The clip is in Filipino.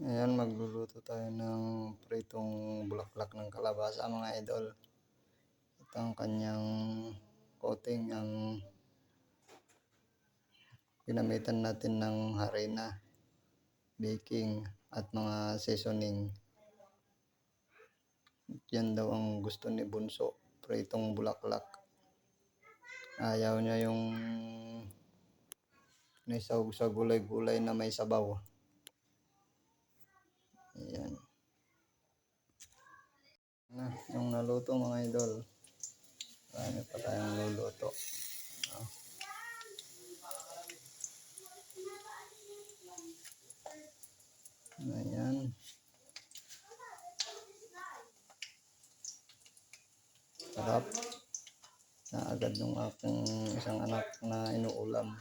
Ayan, magluluto tayo ng pritong bulaklak ng kalabasa mga idol. Ito ang kanyang coating, ang ginamitan natin ng harina, baking, at mga seasoning. Yan daw ang gusto ni Bunso, pritong bulaklak. Ayaw niya yung naisawag sa gulay-gulay na may sabaw. Ayan. Na, yung naluto mga idol. Marami pa tayong luluto. Ah. Ayan. Sarap. Na agad ng aking isang anak na inuulam.